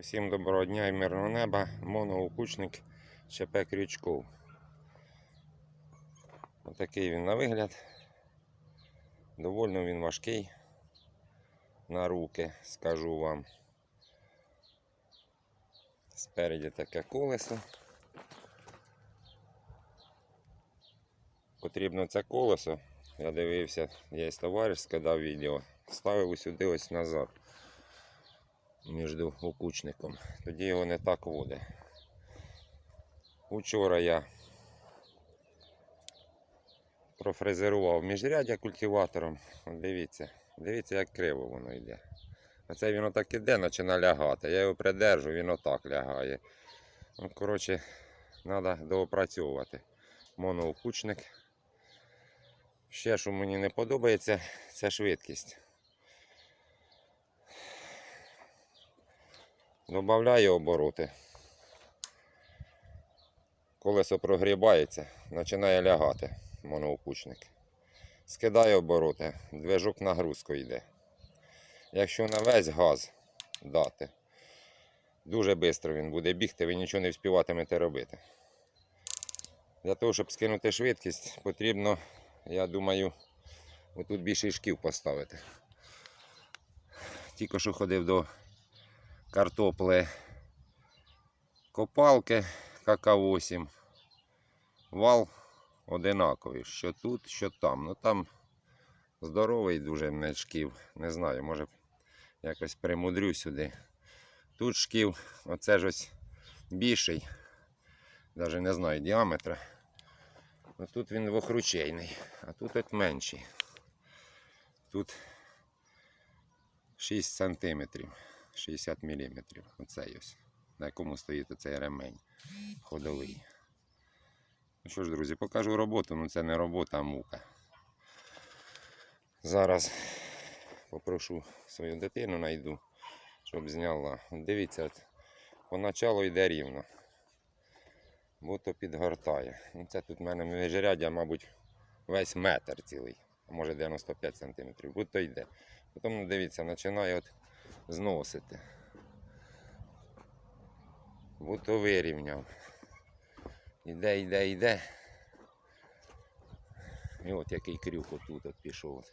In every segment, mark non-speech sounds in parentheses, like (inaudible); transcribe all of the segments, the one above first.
Усім доброго дня і мирного неба. Моноукучник ЧП Крючков. Отакий він на вигляд. Довольно він важкий на руки, скажу вам. Спереді таке колесо. Потрібно це колесо. Я дивився, є товариш, скидав відео. Ставив сюди ось назад між окучником. Тоді його не так воде. Учора я профрезерував міжряддя культиватором. Дивіться, дивіться, як криво воно йде. А це він отак іде, починає лягати. Я його придержу, він отак лягає. Ну, коротше, треба доопрацьовувати. Моноокучник. Ще, що мені не подобається, це швидкість. Добавляю обороти. Колесо прогрібається, починає лягати моноукучник. Скидаю обороти, движок нагрузку йде. Якщо на весь газ дати, дуже швидко він буде бігти, ви нічого не вспіватимете робити. Для того, щоб скинути швидкість, потрібно, я думаю, отут більше шків поставити. Тільки що ходив до картопли копалки КК-8. Вал одинаковий, що тут, що там. Ну там здоровий дуже не шків. Не знаю, може якось примудрю сюди. Тут шків, оце ж ось більший. Навіть не знаю діаметра. Ну, тут він двохручейний, а тут от менший. Тут 6 сантиметрів. 60 мм. Оцей ось, на якому стоїть оцей ремень ходовий. Ну що ж, друзі, покажу роботу, ну це не робота, а мука. Зараз попрошу свою дитину найду, щоб зняла. Дивіться, поначалу йде рівно. Будто підгортає. Ну, це тут в мене міжряддя, мабуть, весь метр цілий, а може 95 см. Будто йде. Потім, дивіться, починає от зносити. Будто вирівняв. Іде, йде, йде. І от який крюк отут от пішов.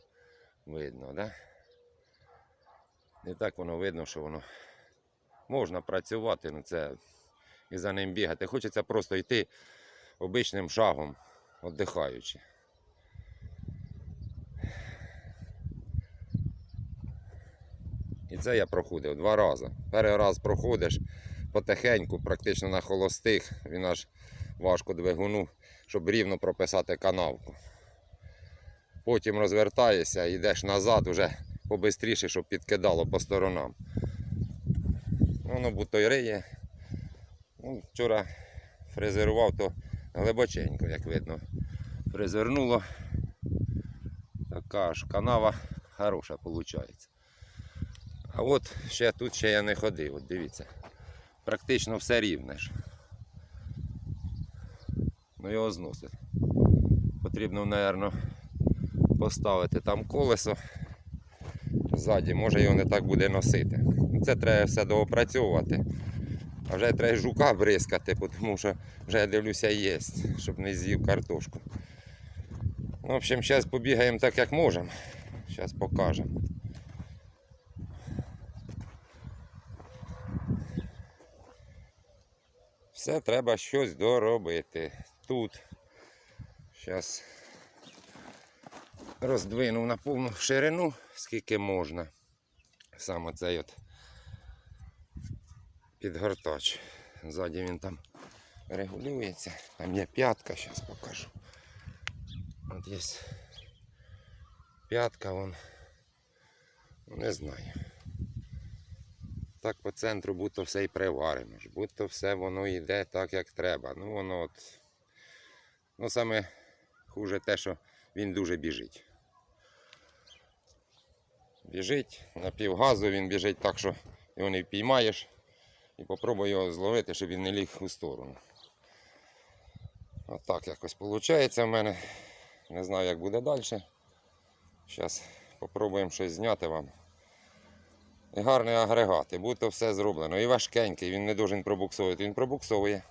Видно, да? Не так воно видно, що воно можна працювати, ну це і за ним бігати. Хочеться просто йти обичним шагом, віддихаючи. Це я проходив два рази. Перший раз проходиш потихеньку, практично на холостих, він аж важко двигуну, щоб рівно прописати канавку. Потім розвертаєшся, йдеш назад, вже побистріше, щоб підкидало по сторонам. Воно будто й риє. Ну, вчора фрезерував, то глибоченько, як видно. Фрезернуло. Така ж канава хороша виходить. А от ще тут ще я не ходив, от дивіться. Практично все рівне ж. Ну його зносить. Потрібно, мабуть, поставити там колесо ззаді, може його не так буде носити. Це треба все доопрацьовувати. А вже треба жука бризкати, тому що вже я дивлюся є, щоб не з'їв картошку. Ну, в общем, зараз побігаємо так, як можемо. Зараз покажемо. Все треба щось доробити. Тут зараз роздвинув на повну ширину, скільки можна. Саме цей от підгортач. Ззаді він там регулюється. Там є п'ятка, зараз покажу. От є п'ятка, вон. Не знаю. Так по центру будто все і приварено, ж, будто все воно йде так, як треба. Ну воно от. Ну саме хуже те, що він дуже біжить. Біжить на півгазу, він біжить так, що його не впіймаєш. І попробуй його зловити, щоб він не ліг у сторону. Отак якось виходить в мене. Не знаю, як буде далі. Зараз спробуємо щось зняти вам. Гарний агрегат, і буде все зроблено. І важкенький, він не должен пробуксовувати, він пробуксовує.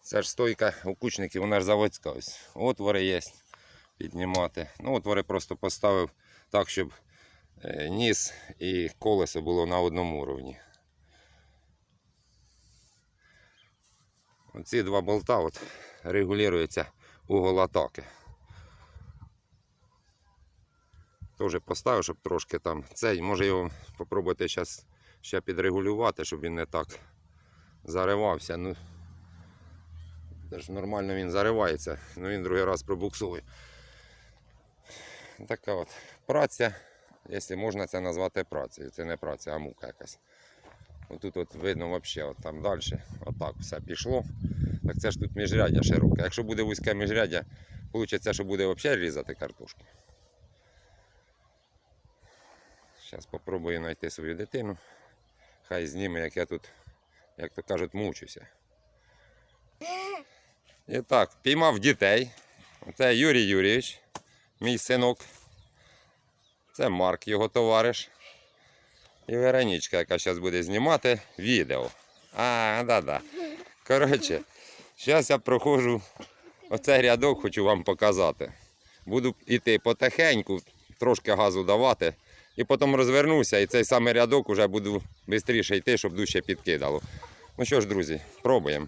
Це ж стойка у кучників, вона ж заводська ось. Отвори є піднімати. Ну, отвори просто поставив так, щоб е, ніс і колесо було на одному рівні. Оці два болта от регулюється угол атаки. Теж поставив, щоб трошки там цей. Може його спробувати зараз ще підрегулювати, щоб він не так заривався. Ну, нормально він заривається, ну він другий раз пробуксує. Така от праця, якщо можна це назвати працею. Це не праця, а мука якась. Отут от видно взагалі, от там далі, отак все пішло. Так це ж тут міжряддя широке. Якщо буде вузьке міжряддя, вийде, що буде взагалі різати картошку. Зараз спробую знайти свою дитину. Хай зніме, як я тут, як то кажуть, мучуся. І так, піймав дітей. Це Юрій Юрійович, мій синок. Це Марк, його товариш. І Веронічка, яка зараз буде знімати відео. А, да-да. Коротше, зараз я проходжу оцей рядок, хочу вам показати. Буду йти потихеньку, трошки газу давати. І потім розвернуся, і цей самий рядок вже буду швидше йти, щоб дужче підкидало. Ну що ж, друзі, пробуємо.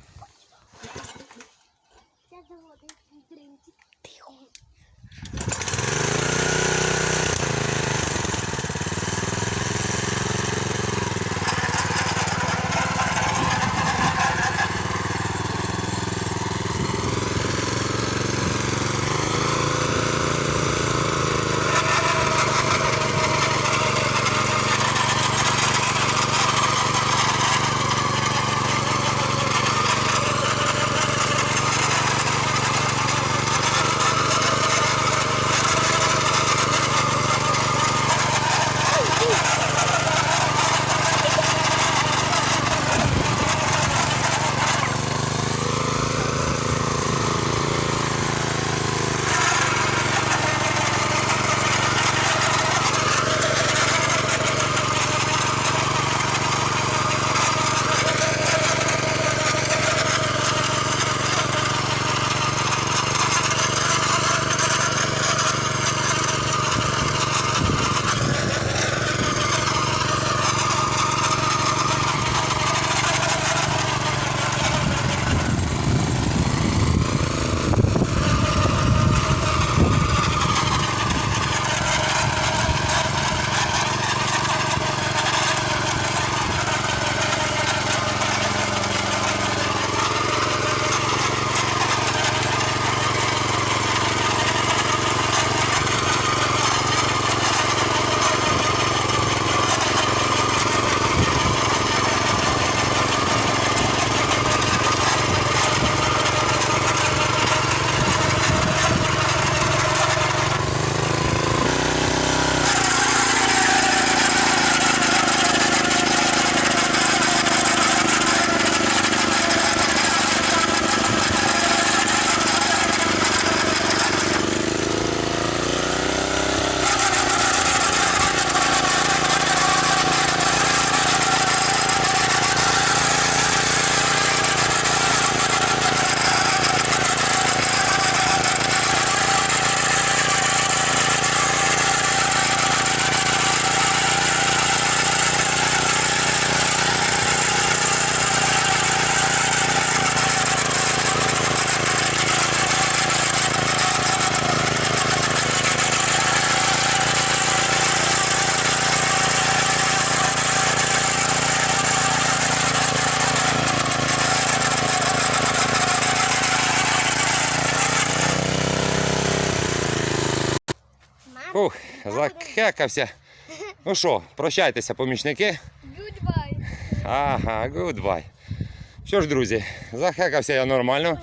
Захекався. Ну що, прощайтеся, помічники. goodbye. Ага, гудбай. Що ж, друзі, захекався я нормально.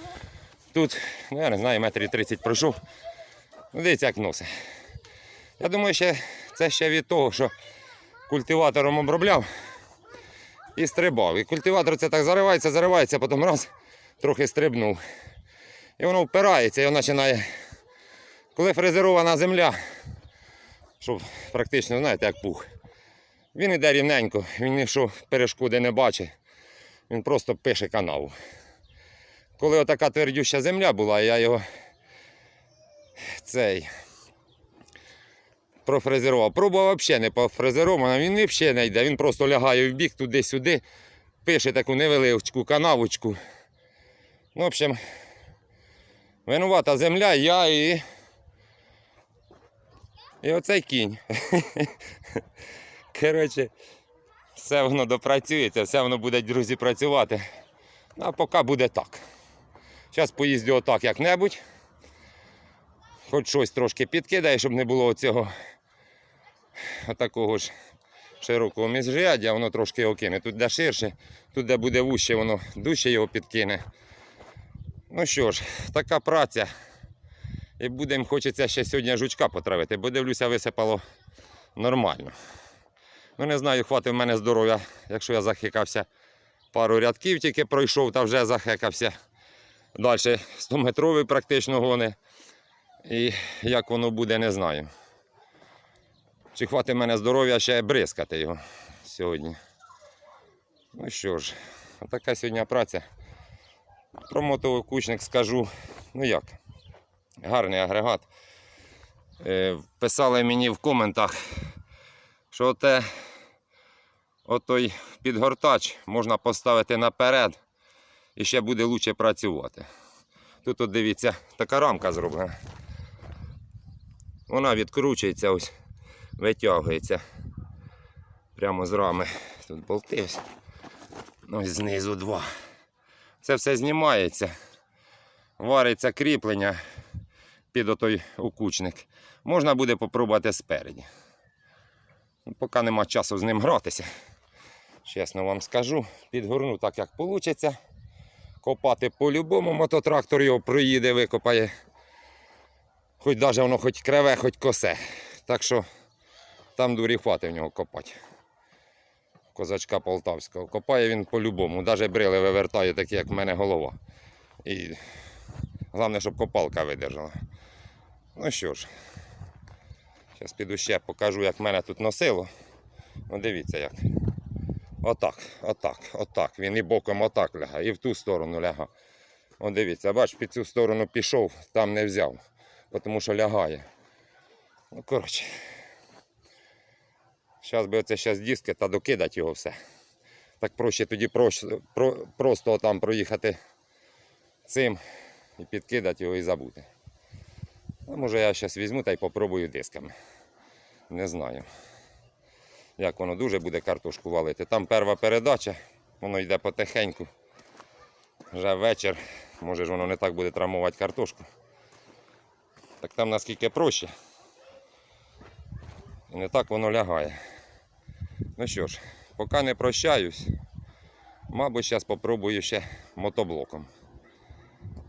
Тут, ну я не знаю, метрів 30 пройшов. Ну, дивіться, як носи. Я думаю, ще, це ще від того, що культиватором обробляв і стрибав. І культиватор це так заривається, заривається, потім раз, трохи стрибнув. І воно впирається, і воно починає. Коли фрезерована земля, щоб практично, знаєте, як пух. Він іде рівненько, він ніщо перешкоди не бачить. Він просто пише канаву. Коли отака твердюща земля була, я його цей профрезерував. Пробував взагалі не пофрезерована, він взагалі не йде. Він просто лягає в бік туди-сюди, пише таку невеличку канавочку. Ну, в общем, винувата земля, я і. І оцей кінь. Коротше, все воно допрацюється, все воно буде, друзі, працювати. Ну, а поки буде так. Зараз поїздю отак як-небудь. Хоч щось трошки підкидає, щоб не було цього отакого ж широкого міжряддя, воно трошки його кине. Тут де ширше, тут де буде вуще, воно дужче його підкине. Ну що ж, така праця. І будемо, хочеться ще сьогодні жучка потравити, бо дивлюся, висипало нормально. Ну не знаю, хватить в мене здоров'я, якщо я захикався. Пару рядків тільки пройшов та вже захекався. Далі 100-метровий практично гони. І як воно буде, не знаю. Чи хватить мене здоров'я ще бризкати його сьогодні. Ну що ж, така сьогодні праця. Про мотовикучник скажу. Ну як? Гарний агрегат. Е, Писали мені в коментах, що те, отой підгортач можна поставити наперед і ще буде краще працювати. Тут от дивіться, така рамка зроблена. Вона відкручується, ось, витягується прямо з рами. Тут болти ось. Ось знизу два. Це все знімається. Вариться кріплення під отой укучник. Можна буде попробувати спереді. Ну, Поки нема часу з ним гратися. Чесно вам скажу, підгорну так, як вийде. Копати по-любому мототрактор його проїде, викопає. Хоч навіть воно хоч криве, хоч косе. Так що там дурі хвати в нього копати. Козачка полтавського. Копає він по-любому. Навіть брили вивертає, такі, як в мене голова. І головне, щоб копалка видержала. Ну що ж, зараз піду ще покажу, як мене тут носило. Ну дивіться як. Отак, отак, отак. Він і боком отак лягає, і в ту сторону лягає. О, дивіться, бач, під цю сторону пішов, там не взяв, тому що лягає. Ну, коротше. Зараз би оце зараз диски та докидати його все. Так проще тоді проще, про, просто там проїхати цим і підкидати його і забути. А може я зараз візьму та й попробую дисками. Не знаю. Як воно дуже буде картошку валити. Там перша передача, воно йде потихеньку. Вже вечір, може ж воно не так буде травмувати картошку. Так там наскільки проще. І не так воно лягає. Ну що ж, поки не прощаюсь, мабуть, зараз попробую ще мотоблоком.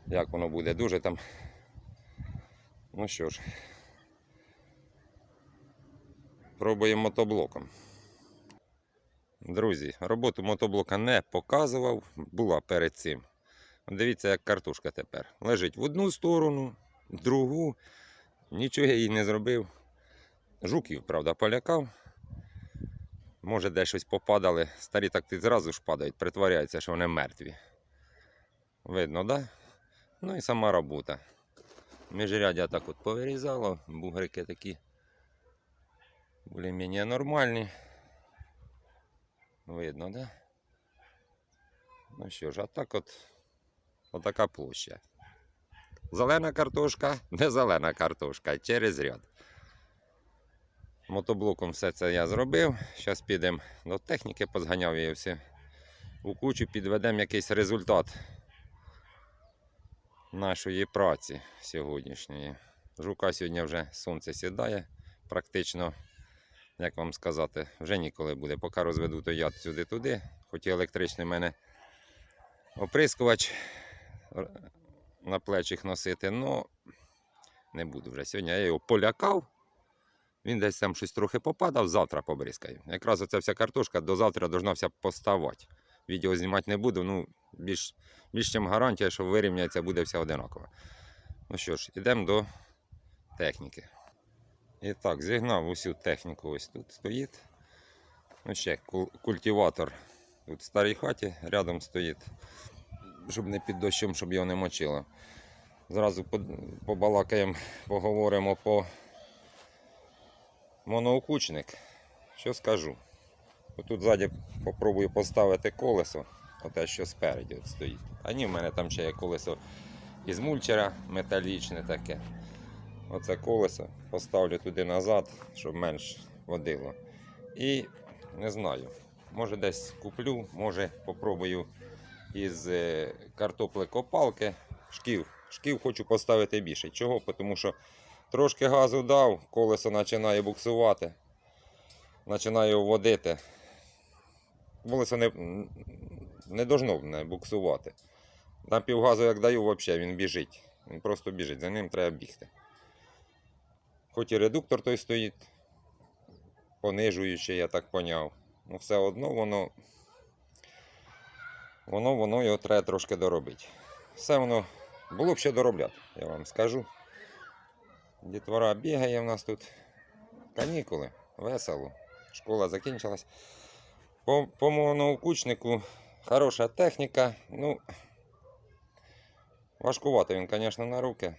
Як воно буде, дуже там. Ну що ж, пробуємо мотоблоком. Друзі, роботу мотоблока не показував, була перед цим. Дивіться, як картошка тепер. Лежить в одну сторону, в другу. Нічого я їй не зробив. Жуків, правда, полякав. Може, десь щось попадали. Старі так ти зразу ж падають, притворяються, що вони мертві. Видно, так? Да? Ну і сама робота. Міжрядя так от повирізало, бугрики такі більш-менш нормальні. Видно, да? Ну що ж, а так от отака площа. Зелена картошка, не зелена картошка, через ряд. Мотоблоком все це я зробив. Зараз підемо до техніки, позганяв її все. У кучу підведемо якийсь результат нашої праці сьогоднішньої. Жука сьогодні вже сонце сідає, практично, як вам сказати, вже ніколи буде. Поки розведу то яд сюди-туди, хоч і електричний мене оприскувач на плечах носити, але не буду вже. Сьогодні я його полякав. Він десь там щось трохи попадав, завтра побризкаю. Якраз оця вся картошка до завтра должна вся поставати. Відео знімати не буду, ну, більш, більш чим гарантія, що вирівняється, буде все одинаково. Ну що ж, йдемо до техніки. І так, зігнав усю техніку ось тут стоїть. Ну, ще культиватор тут в старій хаті рядом стоїть, щоб не під дощем, щоб його не мочило. Зразу побалакаємо, поговоримо по моноокучник. Що скажу? Тут ззаді попробую поставити колесо, оте, що спереді от стоїть. А ні, в мене там ще є колесо із мульчера металічне таке. Оце колесо поставлю туди назад, щоб менш водило. І не знаю, може десь куплю, може попробую із е, картоплекопалки шків. Шків хочу поставити більше. Чого? Тому що трошки газу дав, колесо починає буксувати, починає водити. Колесо не, не должно мене буксувати. На півгазу, як даю, взагалі він біжить. Він просто біжить, за ним треба бігти. Хоч і редуктор той стоїть, понижуючий, я так поняв. Ну все одно воно. Воно, воно його треба трошки доробити. Все воно було б ще доробляти, я вам скажу. Дітвора бігає в нас тут. Канікули, весело. Школа закінчилась. По, по моноукучнику хороша техніка. Ну, важкувато він, звісно, на руки.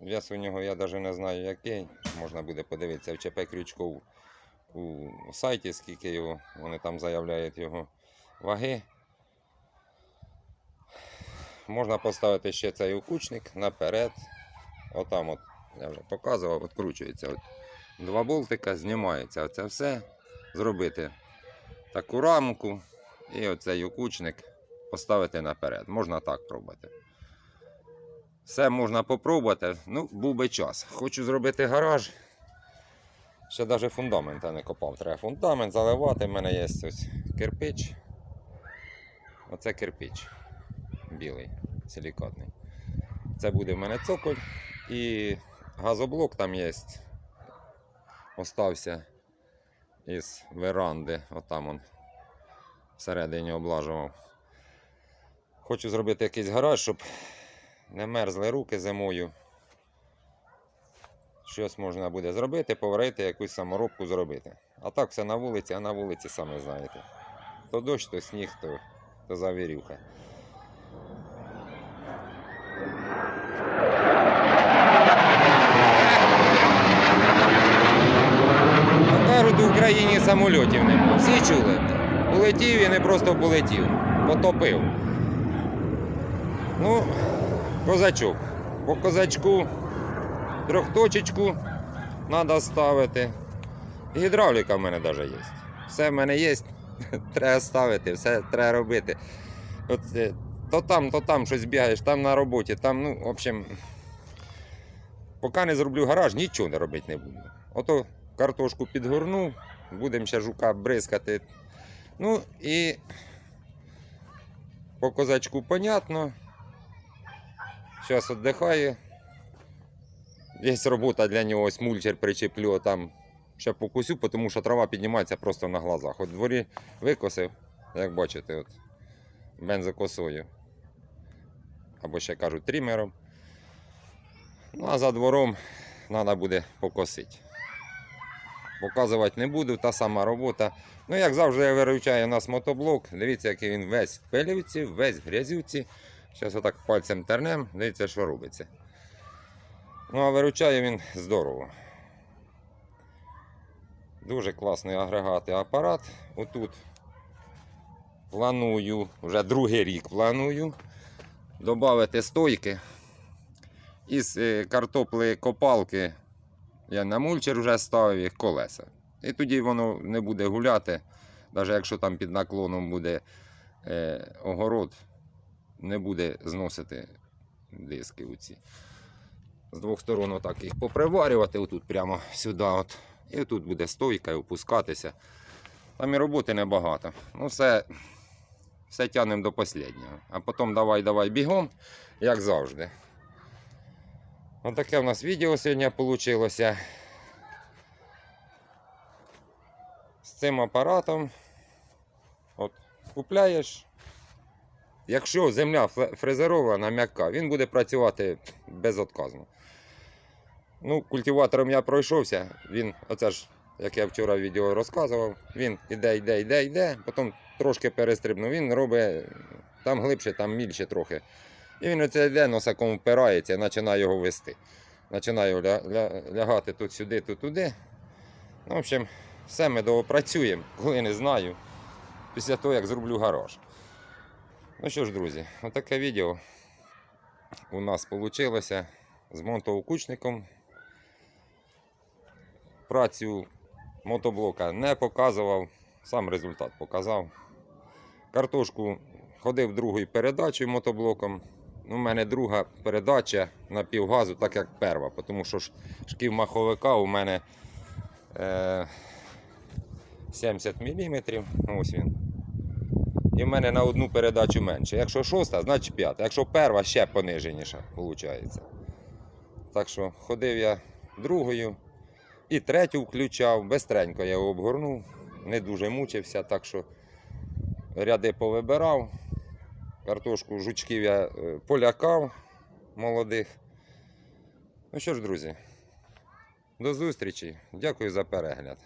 Вес у нього я навіть не знаю який. Можна буде подивитися в ЧП крючков у сайті, скільки його, вони там заявляють його ваги. Можна поставити ще цей укучник наперед. Отам от, я вже показував, відкручується. От. Два болтика, знімається оце все. Зробити таку рамку і оцей укучник поставити наперед. Можна так пробувати. Все можна попробувати. Ну, був би час. Хочу зробити гараж. Ще навіть фундамента не копав. Треба фундамент заливати. У мене є ось кирпич. Оце кирпич. Білий, силікатний. Це буде в мене цоколь. І газоблок там є. Остався із веранди. Отам он всередині облажував. Хочу зробити якийсь гараж, щоб не мерзли руки зимою. Щось можна буде зробити, поварити, якусь саморобку зробити. А так все на вулиці, а на вулиці самі знаєте. То дощ, то сніг, то, то завірюха. А в Україні самольотів нема. Всі чули. Полетів і не просто полетів, потопив. Ну, козачок. По козачку трьохточечку треба ставити. Гідравліка в мене навіть є. Все в мене є. (laughs) треба ставити, все треба робити. От, е, то там, то там щось бігаєш, там на роботі, там, ну, в общем, поки не зроблю гараж, нічого не робити не буду. Ото картошку підгорну, будемо ще жука бризкати. Ну і по козачку понятно. Зараз віддихає. Є робота для нього, ось мульчер причеплю, там ще покусю, тому що трава піднімається просто на глазах. От дворі викосив, як бачите, от, бензокосою. Або ще кажуть трімером. Ну а за двором треба буде покосити. Показувати не буду, та сама робота. Ну, як завжди, я виручаю у нас мотоблок. Дивіться, який він весь в пилюці, весь в грязюці. Зараз отак пальцем тернем, дивіться, що робиться. Ну, а виручає він здорово. Дуже класний агрегат і апарат. Отут планую, вже другий рік планую додати стойки. Із е, картопли копалки я на мульчер вже ставив їх колеса. І тоді воно не буде гуляти, навіть якщо там під наклоном буде е, огород, не буде зносити диски оці. З двох сторон отак їх поприварювати, отут прямо сюди. От. І тут буде стойка і опускатися. Там і роботи небагато. Ну, все, все тягнемо до останнього. А потім давай, давай бігом, як завжди. Отаке в нас відео сьогодні вийшло. З цим апаратом. От, купляєш. Якщо земля фрезерована, м'яка, він буде працювати безотказно. Ну, культиватором я пройшовся. Він, оце ж, як я вчора в відео розказував, він іде, йде, йде, йде, потім трошки перестрибнув. Він робить там глибше, там мільше трохи. І він оце йде, носаком впирається і починає його вести. Починає ля, ля, лягати тут сюди, тут туди. Ну, в общем, все ми доопрацюємо, коли не знаю. Після того, як зроблю гараж. Ну що ж, друзі, отаке відео у нас вийшло з мотоукучником. Працю мотоблока не показував, сам результат показав. Картошку ходив другою передачею мотоблоком. У мене друга передача на півгазу, так як перша, тому що шків маховика у мене е, 70 мм. Ось він. І в мене на одну передачу менше. Якщо шоста, значить п'ята. Якщо перша, ще пониженіша, виходить. Так що ходив я другою і третю включав. Бестренько я його обгорнув, не дуже мучився, так що ряди повибирав. Картошку жучків я е, полякав молодих. Ну що ж, друзі, до зустрічі. Дякую за перегляд.